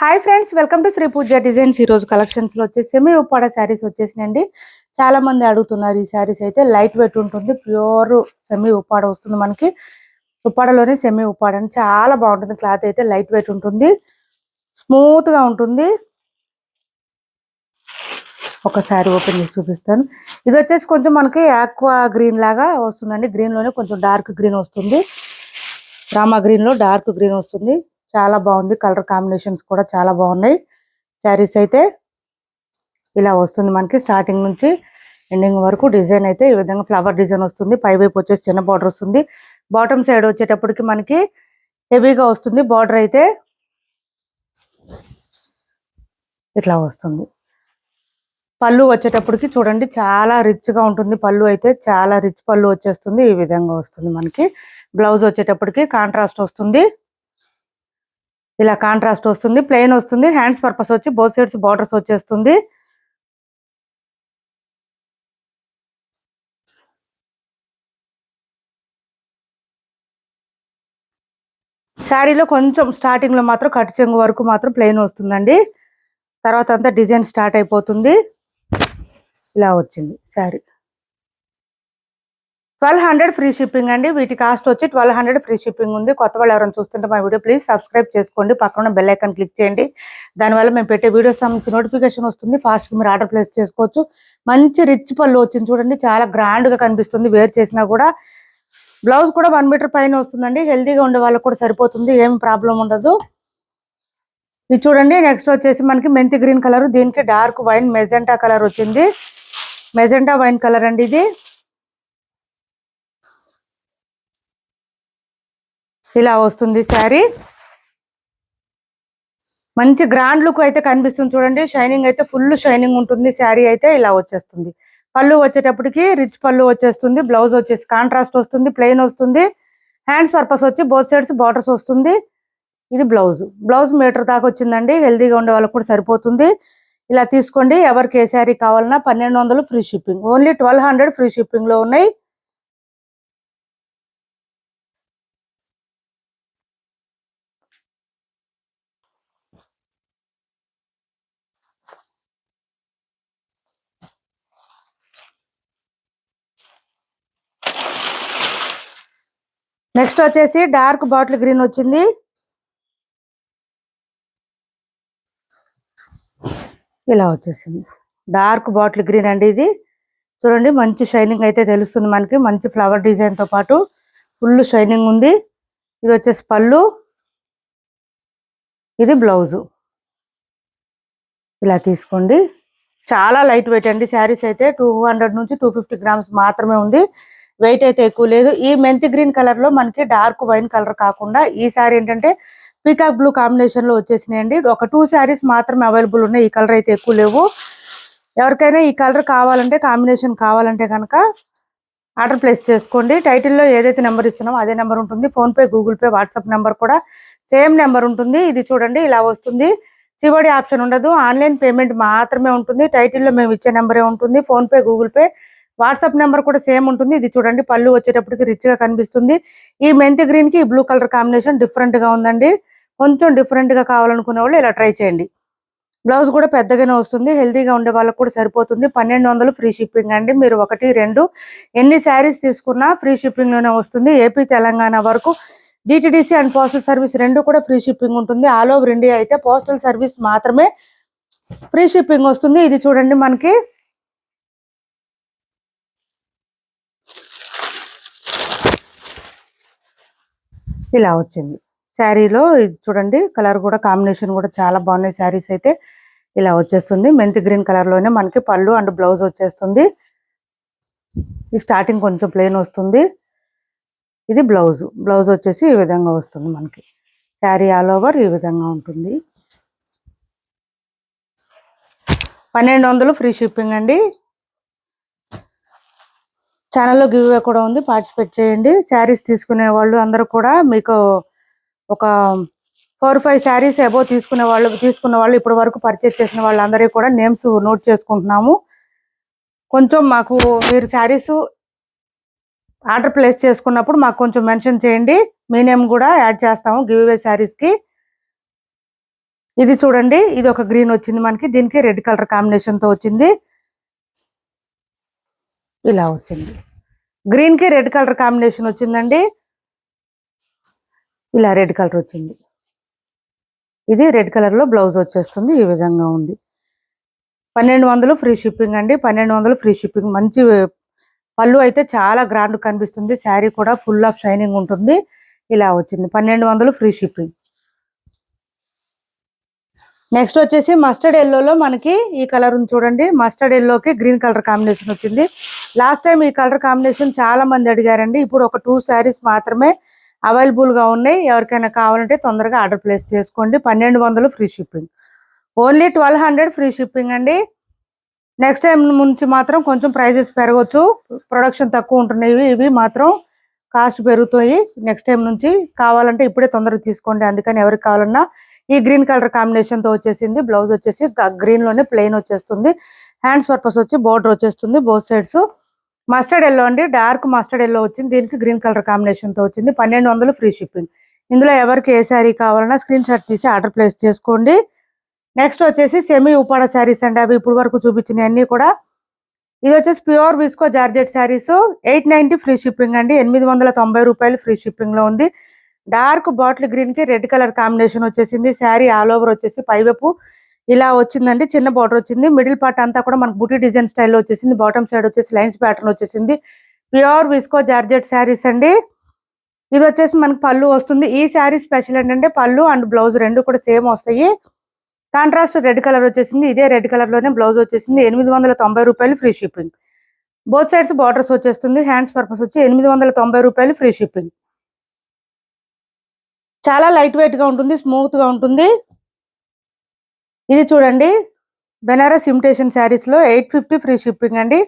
Hi friends welcome to Sri Pooja designs ఈ రోజు వచ్చేసి సెమీ ఉప్పాడ శారీస్ వచ్చేసినండి చాలా మంది అడుగుతున్నారు ఈ శారీస్ అయితే లైట్ వెయిట్ ఉంటుంది ప్యూర్ సెమీ ఉప్పాడ వస్తుంది మనకి. ఉప్పాడలోనే సెమీ ఉప్పాడ అని చాలా బాగుంటుంది. క్లాత్ అయితే లైట్ వెయిట్ ఉంటుంది. స్మూత్గా ఉంటుంది. ఒక శారీ ఓపెన్ చేసి చూపిస్తాను. ఇది వచ్చేసి కొంచెం మనకి ఆక్వా గ్రీన్ లాగా వస్తుందండి. గ్రీన్లోనే కొంచెం డార్క్ గ్రీన్ వస్తుంది. రామా గ్రీన్లో డార్క్ గ్రీన్ వస్తుంది. చాలా బాగుంది. కలర్ కాంబినేషన్స్ కూడా చాలా బాగున్నాయి. శారీస్ అయితే ఇలా వస్తుంది మనకి స్టార్టింగ్ నుంచి ఎండింగ్ వరకు డిజైన్ అయితే ఈ విధంగా ఫ్లవర్ డిజైన్ వస్తుంది. పై వైపు వచ్చేసి చిన్న బార్డర్ వస్తుంది. బాటమ్ సైడ్ వచ్చేటప్పటికి మనకి హెవీగా వస్తుంది. బార్డర్ అయితే ఇట్లా వస్తుంది. పళ్ళు వచ్చేటప్పటికి చూడండి చాలా రిచ్గా ఉంటుంది. పళ్ళు అయితే చాలా రిచ్ పళ్ళు వచ్చేస్తుంది. ఈ విధంగా వస్తుంది మనకి. బ్లౌజ్ వచ్చేటప్పటికి కాంట్రాస్ట్ వస్తుంది. ఇలా కాంట్రాస్ట్ వస్తుంది ప్లెయిన్ వస్తుంది హ్యాండ్స్ పర్పస్ వచ్చి బోత్ సైడ్స్ బార్డర్స్ వచ్చేస్తుంది. శారీలో కొంచెం స్టార్టింగ్లో మాత్రం కట్ చెంగు వరకు మాత్రం ప్లెయిన్ వస్తుందండి. తర్వాత అంతా డిజైన్ స్టార్ట్ అయిపోతుంది. ఇలా వచ్చింది saree twelve hundred free shipping అండి. వీటి కాస్ట్ వచ్చి ట్వెల్వ్ హండ్రెడ్ ఫ్రీ షిప్పింగ్ ఉంది. కొత్త వాళ్ళు ఎవరైనా చూస్తుంటే మా వీడియో ప్లీజ్ సబ్స్క్రైబ్ చేసుకోండి. పక్కన బెల్ ఐకాన్ క్లిక్ చేయండి. దానివల్ల మేము పెట్టే వీడియోస్ సంబంధించి నోటిఫికేషన్ వస్తుంది. ఫాస్ట్గా మీరు ఆర్డర్ ప్లేస్ చేసుకోవచ్చు. మంచి రిచ్ పళ్ళు వచ్చింది చూడండి. చాలా గ్రాండ్గా గా కనిపిస్తుంది. వేర్ చేసినా కూడా బ్లౌజ్ కూడా వన్ మీటర్ పైన వస్తుందండి. హెల్తీగా ఉండే వాళ్ళకి కూడా సరిపోతుంది. ఏం ప్రాబ్లం ఉండదు. ఇది చూడండి. నెక్స్ట్ వచ్చేసి మనకి మెంతి గ్రీన్ కలర్. దీనికి డార్క్ వైన్ మెజెంటా కలర్ వచ్చింది. మెజెంటా వైన్ కలర్ అండి ఇది. ఇలా వస్తుంది శారీ. మంచి గ్రాండ్ లుక్ అయితే కనిపిస్తుంది చూడండి. షైనింగ్ అయితే ఫుల్ షైనింగ్ ఉంటుంది. శారీ అయితే ఇలా వచ్చేస్తుంది. పళ్ళు వచ్చేటప్పటికి రిచ్ పళ్ళు వచ్చేస్తుంది. బ్లౌజ్ వచ్చేసి కాంట్రాస్ట్ వస్తుంది. ప్లెయిన్ వస్తుంది. హ్యాండ్స్ పర్పస్ వచ్చి బోత్ సైడ్స్ బార్డర్స్ వస్తుంది. ఇది బ్లౌజ్ బ్లౌజ్ మీటర్ దాకా వచ్చిందండి. హెల్దీగా ఉండే వాళ్ళకి కూడా సరిపోతుంది. ఇలా తీసుకోండి. ఎవరికి ఏ శారీ కావాలన్నా పన్నెండు వందలు free shipping only twelve hundred free షిప్పింగ్లో ఉన్నాయి. నెక్స్ట్ వచ్చేసి డార్క్ బాటిల్ గ్రీన్ వచ్చింది. ఇలా వచ్చేసింది. డార్క్ బాటిల్ గ్రీన్ అండి ఇది. చూడండి మంచి షైనింగ్ అయితే తెలుస్తుంది మనకి. మంచి ఫ్లవర్ డిజైన్తో పాటు ఫుల్ షైనింగ్ ఉంది. ఇది వచ్చేసి పళ్ళు. ఇది బ్లౌజు. ఇలా తీసుకోండి. చాలా లైట్ వెయిట్ అండి శారీస్ అయితే. టూ హండ్రెడ్ నుంచి టూ ఫిఫ్టీ గ్రామ్స్ మాత్రమే ఉంది. వెయిట్ అయితే ఎక్కువ లేదు. ఈ మెంతి గ్రీన్ కలర్లో మనకి డార్క్ వైన్ కలర్ కాకుండా ఈ సారీ ఏంటంటే పీకాక్ బ్లూ కాంబినేషన్లో వచ్చేసినాయండి. ఒక టూ శారీస్ మాత్రమే అవైలబుల్ ఉన్నాయి. ఈ కలర్ అయితే ఎక్కువ లేవు. ఎవరికైనా ఈ కలర్ కావాలంటే కాంబినేషన్ కావాలంటే కనుక ఆర్డర్ ప్లేస్ చేసుకోండి. టైటిల్లో ఏదైతే నెంబర్ ఇస్తున్నామో అదే నెంబర్ ఉంటుంది. PhonePe Google Pay WhatsApp number కూడా సేమ్ నెంబర్ ఉంటుంది. ఇది చూడండి ఇలా వస్తుంది. సివడి ఆప్షన్ ఉండదు. ఆన్లైన్ పేమెంట్ మాత్రమే ఉంటుంది. టైటిల్లో మేము ఇచ్చే నెంబరే ఉంటుంది. PhonePe Google Pay WhatsApp number కూడా సేమ్ ఉంటుంది. ఇది చూడండి పళ్ళు వచ్చేటప్పటికి రిచ్గా కనిపిస్తుంది. ఈ మెంతి గ్రీన్కి ఈ బ్లూ కలర్ కాంబినేషన్ డిఫరెంట్గా ఉందండి. కొంచెం డిఫరెంట్గా కావాలనుకునే వాళ్ళు ఇలా ట్రై చేయండి. బ్లౌజ్ కూడా పెద్దగానే వస్తుంది. హెల్తీగా ఉండే వాళ్ళకి కూడా సరిపోతుంది. పన్నెండు వందలు ఫ్రీ షిప్పింగ్ అండి. మీరు ఒకటి రెండు ఎన్ని శారీస్ తీసుకున్నా ఫ్రీ షిప్పింగ్లోనే వస్తుంది. ఏపీ తెలంగాణ వరకు డిటిడిసి అండ్ పోస్టల్ సర్వీస్ రెండు కూడా ఫ్రీ షిప్పింగ్ ఉంటుంది. ఆల్ ఓవర్ ఇండియా అయితే పోస్టల్ సర్వీస్ మాత్రమే ఫ్రీ షిప్పింగ్ వస్తుంది. ఇది చూడండి మనకి ఇలా వచ్చింది. శారీలో ఇది చూడండి కలర్ కూడా కాంబినేషన్ కూడా చాలా బాగున్నాయి శారీస్ అయితే. ఇలా వచ్చేస్తుంది. మెంతి గ్రీన్ కలర్లోనే మనకి పళ్ళు అండ్ బ్లౌజ్ వచ్చేస్తుంది. ఈ స్టార్టింగ్ కొంచెం ప్లెయిన్ వస్తుంది. ఇది బ్లౌజ్. బ్లౌజ్ వచ్చేసి ఈ విధంగా వస్తుంది మనకి. శారీ ఆల్ ఓవర్ ఈ విధంగా ఉంటుంది. పన్నెండు వందలు ఫ్రీ షిప్పింగ్ అండి. ఛానల్లో గివ్ అవే కూడా ఉంది. పార్టిసిపేట్ చేయండి. శారీస్ తీసుకునే వాళ్ళు అందరూ కూడా మీకు ఒక ఫోర్ ఫైవ్ శారీస్ అబోవ్ తీసుకునే వాళ్ళు తీసుకున్న వాళ్ళు ఇప్పటి వరకు పర్చేస్ చేసిన వాళ్ళందరికీ కూడా నేమ్స్ నోట్ చేసుకుంటున్నాము. కొంచెం మాకు మీరు శారీస్ ఆర్డర్ ప్లేస్ చేసుకున్నప్పుడు మాకు కొంచెం మెన్షన్ చేయండి. మీ నేమ్ కూడా యాడ్ చేస్తాము గివ్ అవే శారీస్కి. ఇది చూడండి. ఇది ఒక గ్రీన్ వచ్చింది మనకి. దీనికి రెడ్ కలర్ కాంబినేషన్తో వచ్చింది. ఇలా వచ్చింది. గ్రీన్కి రెడ్ కలర్ కాంబినేషన్ వచ్చిందండి. ఇలా రెడ్ కలర్ వచ్చింది. ఇది రెడ్ కలర్లో బ్లౌజ్ వచ్చేస్తుంది ఈ విధంగా ఉంది. పన్నెండు వందలు ఫ్రీ షిప్పింగ్ అండి. పన్నెండు వందలు ఫ్రీ షిప్పింగ్ మంచి పళ్ళు అయితే చాలా గ్రాండ్ కనిపిస్తుంది. శారీ కూడా ఫుల్ ఆఫ్ షైనింగ్ ఉంటుంది. ఇలా వచ్చింది. పన్నెండు వందలు ఫ్రీ షిప్పింగ్ నెక్స్ట్ వచ్చేసి మస్టర్డ్ ఎల్లోలో మనకి ఈ కలర్ ఉంది చూడండి. మస్టర్డ్ ఎల్లోకి గ్రీన్ కలర్ కాంబినేషన్ వచ్చింది. లాస్ట్ టైం ఈ కలర్ కాంబినేషన్ చాలా మంది అడిగారండి. ఇప్పుడు ఒక టూ శారీస్ మాత్రమే అవైలబుల్గా ఉన్నాయి. ఎవరికైనా కావాలంటే తొందరగా ఆర్డర్ ప్లేస్ చేసుకోండి. పన్నెండు వందలు free shipping only twelve hundred free shipping అండి. నెక్స్ట్ టైం నుంచి మాత్రం కొంచెం ప్రైజెస్ పెరగవచ్చు ప్రొడక్షన్ తక్కువ ఉంటున్నాయి. ఇవి మాత్రం కాస్ట్ పెరుగుతాయి నెక్స్ట్ టైం నుంచి కావాలంటే ఇప్పుడే తొందరగా తీసుకోండి. అందుకని ఎవరికి కావాలన్నా ఈ గ్రీన్ కలర్ కాంబినేషన్తో వచ్చేసింది. బ్లౌజ్ వచ్చేసి గ్రీన్లోనే ప్లెయిన్ వచ్చేస్తుంది. హ్యాండ్స్ పర్పస్ వచ్చి బోర్డర్ వచ్చేస్తుంది బోత్ సైడ్స్ మస్టర్డ్ ఎల్లో అండి. డార్క్ మస్టర్డ్ ఎల్లో వచ్చింది. దీనికి గ్రీన్ కలర్ కాంబినేషన్తో వచ్చింది. పన్నెండు వందలు ఫ్రీ షిప్పింగ్ ఇందులో ఎవరికి ఏ శారీ కావాలన్నా స్క్రీన్ షాట్ తీసి ఆర్డర్ ప్లేస్ చేసుకోండి. నెక్స్ట్ వచ్చేసి సెమీ ఉపాడ శారీస్ అండి. అవి ఇప్పుడు వరకు చూపించినవి అన్ని కూడా ఇది వచ్చేసి pure viscose georgette sarees. Eight ninety free shipping అండి. ఎనిమిది వందల తొంభై రూపాయలు ఫ్రీ షిప్పింగ్లో ఉంది. డార్క్ బాటిల్ గ్రీన్కి రెడ్ కలర్ కాంబినేషన్ వచ్చేసింది. శారీ ఆల్ ఓవర్ వచ్చేసి పైవైపు. ఇలా వచ్చిందండి. చిన్న బార్డర్ వచ్చింది. మిడిల్ పార్ట్ అంతా కూడా మనకు బుటీ డిజైన్ స్టైల్లో వచ్చేసింది. బాటమ్ సైడ్ వచ్చేసి లైన్స్ ప్యాటర్న్ వచ్చేసింది. ప్యూర్ విస్కో జార్జెట్ శారీస్ అండి. ఇది వచ్చేసి మనకు పళ్ళు వస్తుంది. ఈ శారీ స్పెషల్ ఏంటంటే పళ్ళు అండ్ బ్లౌజ్ రెండు కూడా సేమ్ వస్తాయి. కాంట్రాస్ట్ రెడ్ కలర్ వచ్చేసింది ఇదే రెడ్ కలర్లోనే బ్లౌజ్ వచ్చేసింది ఎనిమిది వందల తొంభై రూపాయలు free shipping. Both sides borders వచ్చేస్తుంది హ్యాండ్స్ పర్పస్ వచ్చి ఎనిమిది వందల తొంభై రూపాయలు ఫ్రీ షిప్పింగ్. చాలా లైట్ వెయిట్గా ఉంటుంది స్మూత్గా ఉంటుంది. ఇది చూడండి బెనారస్ ఇమిటేషన్ శారీస్లో ఎయిట్ ఫిఫ్టీ ఫ్రీ షిప్పింగ్ అండి.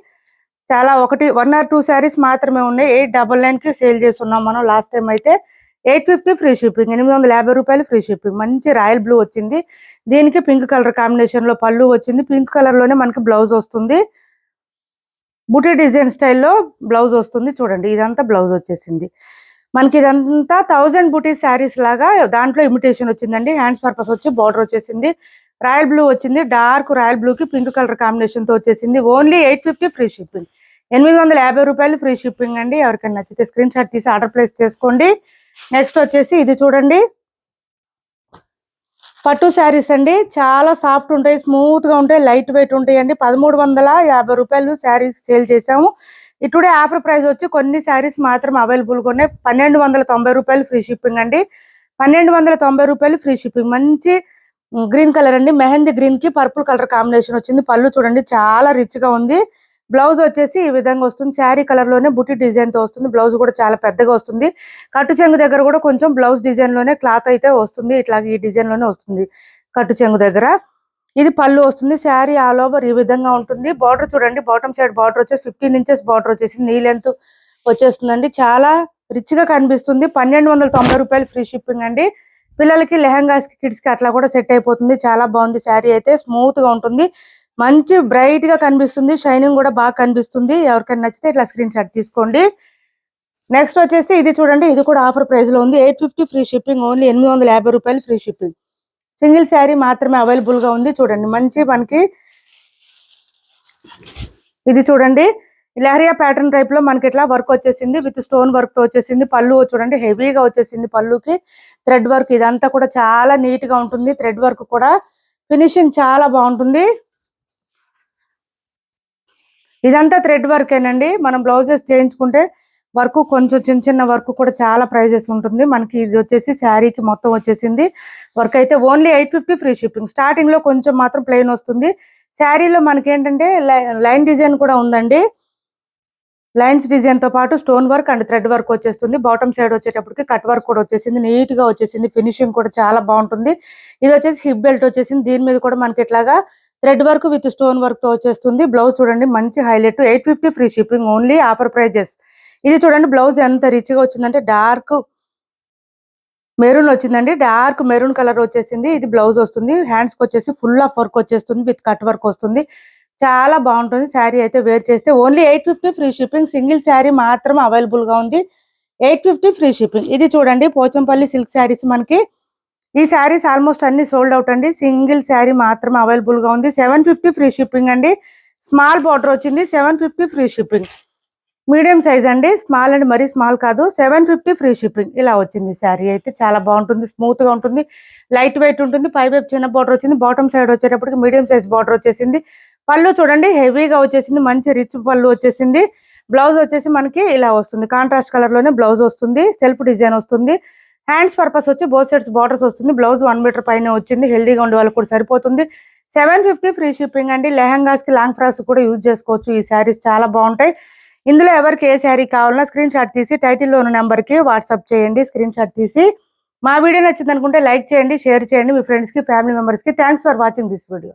చాలా ఒకటి వన్ ఆర్ టూ శారీస్ మాత్రమే ఉన్నాయి ఎయిట్ డబల్ నైన్కి సేల్ చేస్తున్నాం మనం లాస్ట్ టైం అయితే. ఎయిట్ ఫిఫ్టీ ఫ్రీ షిప్పింగ్ ఎనిమిది వందల యాభై రూపాయలు ఫ్రీ షిప్పింగ్. మంచి రాయల్ బ్లూ వచ్చింది. దీనికి పింక్ కలర్ కాంబినేషన్లో పళ్ళు వచ్చింది. పింక్ కలర్లోనే మనకి బ్లౌజ్ వస్తుంది. బుటీ డిజైన్ స్టైల్లో బ్లౌజ్ వస్తుంది. చూడండి ఇదంతా బ్లౌజ్ వచ్చేసింది. మనకి ఇదంతా థౌజండ్ బుటీ శారీస్ లాగా దాంట్లో ఇమిటేషన్ వచ్చిందండి. హ్యాండ్స్ పర్పస్ వచ్చి బార్డర్ వచ్చేసింది. రాయల్ బ్లూ వచ్చింది. డార్క్ రాయల్ బ్లూ కి పింక్ కలర్ కాంబినేషన్తో వచ్చేసింది. Only eight fifty free shipping. ఎనిమిది వందల యాభై రూపాయలు ఫ్రీ షిప్పింగ్ అండి. ఎవరికైనా నచ్చితే స్క్రీన్ షాట్ తీసి ఆర్డర్ ప్లేస్ చేసుకోండి. నెక్స్ట్ వచ్చేసి ఇది చూడండి. పట్టు శారీస్ అండి. చాలా సాఫ్ట్ ఉంటాయి స్మూత్గా ఉంటాయి లైట్ వెయిట్ ఉంటాయి అండి. పదమూడు వందల యాభై రూపాయలు శారీస్ సేల్ చేసాము ఇటుడే ఆఫర్ ప్రైస్ వచ్చి కొన్ని శారీస్ మాత్రం అవైలబుల్గా ఉన్నాయి. పన్నెండు వందల తొంభై రూపాయలు ఫ్రీ షిప్పింగ్ అండి. పన్నెండు వందల తొంభై రూపాయలు ఫ్రీ షిప్పింగ్ మంచి గ్రీన్ కలర్ అండి. మెహందీ గ్రీన్కి పర్పుల్ కలర్ కాంబినేషన్ వచ్చింది. పళ్ళు చూడండి చాలా రిచ్గా ఉంది. బ్లౌజ్ వచ్చేసి ఈ విధంగా వస్తుంది. శారీ కలర్లోనే బుట్టి డిజైన్తో వస్తుంది. బ్లౌజ్ కూడా చాలా పెద్దగా వస్తుంది. కట్టు చెంగు దగ్గర కూడా కొంచెం బ్లౌజ్ డిజైన్లోనే క్లాత్ అయితే వస్తుంది. ఇట్లా ఈ డిజైన్లోనే వస్తుంది కట్టు చెంగు దగ్గర. ఇది పళ్ళు వస్తుంది. శారీ ఆల్ ఓవర్ ఈ విధంగా ఉంటుంది. బార్డర్ చూడండి. బాటమ్ సైడ్ బార్డర్ వచ్చేసి ఫిఫ్టీన్ ఇంచెస్ బార్డర్ వచ్చేసి నీ లెంత్ వచ్చేస్తుందండి. చాలా రిచ్గా కనిపిస్తుంది. పన్నెండు వందల తొంభై రూపాయలు ఫ్రీ షిప్పింగ్ అండి. పిల్లలకి లెహంగాస్కి కిడ్స్కి అట్లా కూడా సెట్ అయిపోతుంది. చాలా బాగుంది. శారీ అయితే స్మూత్గా ఉంటుంది. మంచి బ్రైట్గా కనిపిస్తుంది. షైనింగ్ కూడా బాగా కనిపిస్తుంది. ఎవరికైనా నచ్చితే ఇట్లా స్క్రీన్ షాట్ తీసుకోండి. నెక్స్ట్ వచ్చేసి ఇది చూడండి. ఇది కూడా ఆఫర్ ప్రైస్లో ఉంది. Eight fifty free shipping only ఎనిమిది వందల యాభై రూపాయలు ఫ్రీ షిప్పింగ్ సింగిల్ శారీ మాత్రమే అవైలబుల్గా ఉంది. చూడండి. మంచి మనకి ఇది చూడండి. లహరియా ప్యాటర్న్ టైప్లో మనకి ఇట్లా వర్క్ వచ్చేసింది. విత్ స్టోన్ వర్క్తో వచ్చేసింది. పళ్ళు చూడండి. హెవీగా వచ్చేసింది పళ్ళుకి. థ్రెడ్ వర్క్ ఇదంతా కూడా చాలా నీట్గా ఉంటుంది. థ్రెడ్ వర్క్ కూడా. ఫినిషింగ్ చాలా బాగుంటుంది. ఇదంతా థ్రెడ్ వర్క్ ఏనండి మనం బ్లౌజెస్ చేయించుకుంటే వర్క్ కొంచెం చిన్న చిన్న వర్క్ కూడా చాలా ప్రైజెస్ ఉంటుంది. మనకి ఇది వచ్చేసి శారీకి మొత్తం వచ్చేసింది. వర్క్ అయితే only eight fifty free shipping. స్టార్టింగ్లో కొంచెం మాత్రం ప్లెయిన్ వస్తుంది. శారీలో మనకి ఏంటంటే లైన్ డిజైన్ కూడా ఉందండి. లైన్స్ డిజైన్తో పాటు stone work and thread work వచ్చేస్తుంది. బాటమ్ సైడ్ వచ్చేటప్పటికి కట్ వర్క్ కూడా వచ్చేసింది. నీట్గా వచ్చేసింది. ఫినిషింగ్ కూడా చాలా బాగుంటుంది. ఇది వచ్చేసి హిప్ బెల్ట్ వచ్చేసింది. దీని మీద కూడా మనకి ఇట్లాగా థ్రెడ్ వర్క్ విత్ స్టోన్ వర్క్తో వచ్చేస్తుంది. బ్లౌజ్ చూడండి మంచి highlight. Eight fifty free shipping only offer prices. ఇది చూడండి బ్లౌజ్ ఎంత రిచ్గా వచ్చిందంటే డార్క్ మెరూన్ వచ్చిందండి. డార్క్ మెరూన్ కలర్ వచ్చేసింది. ఇది బ్లౌజ్ వస్తుంది. హ్యాండ్స్కి వచ్చేసి ఫుల్ ఆఫ్ వర్క్ వచ్చేస్తుంది విత్ కట్ వర్క్ వస్తుంది. చాలా బాగుంటుంది. శారీ అయితే వేర్ చేస్తే only eight fifty free shipping. Single saree మాత్రం అవైలబుల్గా ఉంది. Eight fifty free shipping. ఇది చూడండి పోచంపల్లి సిల్క్ శారీస్ మనకి ఈ శారీస్ ఆల్మోస్ట్ అన్ని సోల్డ్ అవుట్ అండి. సింగిల్ శారీ మాత్రమే అవైలబుల్గా ఉంది. సెవెన్ ఫిఫ్టీ ఫ్రీ షిప్పింగ్ అండి. స్మాల్ బార్డర్ వచ్చింది. Seven fifty free shipping medium size అండి. స్మాల్ అండ్ మరీ స్మాల్ కాదు. సెవెన్ ఫిఫ్టీ ఫ్రీ షిప్పింగ్ ఇలా వచ్చింది శారీ అయితే. చాలా బాగుంటుంది. స్మూత్గా ఉంటుంది. లైట్ వెయిట్ ఉంటుంది. పై వైపు చిన్న బార్డర్ వచ్చింది. బాటమ్ సైడ్ వచ్చేటప్పటికి మీడియం సైజ్ బార్డర్ వచ్చేసింది. పళ్ళు చూడండి. హెవీగా వచ్చేసింది. మంచి రిచ్ పళ్ళు వచ్చేసింది. బ్లౌజ్ వచ్చేసి మనకి ఇలా వస్తుంది. కాంట్రాస్ట్ కలర్లోనే బ్లౌజ్ వస్తుంది. సెల్ఫ్ డిజైన్ వస్తుంది. హ్యాండ్స్ పర్పస్ వచ్చి బోత్ సైడ్స్ బార్డర్స్ వస్తుంది. బ్లౌజ్ వన్ మీటర్ పైన వచ్చింది. హెల్దీగా ఉండే వాళ్ళకి కూడా సరిపోతుంది. సెవెన్ ఫిఫ్టీ ఫ్రీ షిప్పింగ్ అండి. లెహంగాస్కి లాంగ్ ఫ్రాక్స్ కూడా యూజ్ చేసుకోవచ్చు. ఈ శారీస్ చాలా బాగుంటాయి. ఇందులో ఎవరికి ఏ శారీ కావాలన్నా స్క్రీన్ షాట్ తీసి టైటిల్లో ఉన్న నెంబర్కి వాట్సాప్ చేయండి. స్క్రీన్ షాట్ తీసి మా వీడియో నచ్చింది అనుకుంటే లైక్ చేయండి షేర్ చేయండి. మీ ఫ్రెండ్స్కి ఫ్యామిలీ మెంబర్స్కి thanks for watching this video.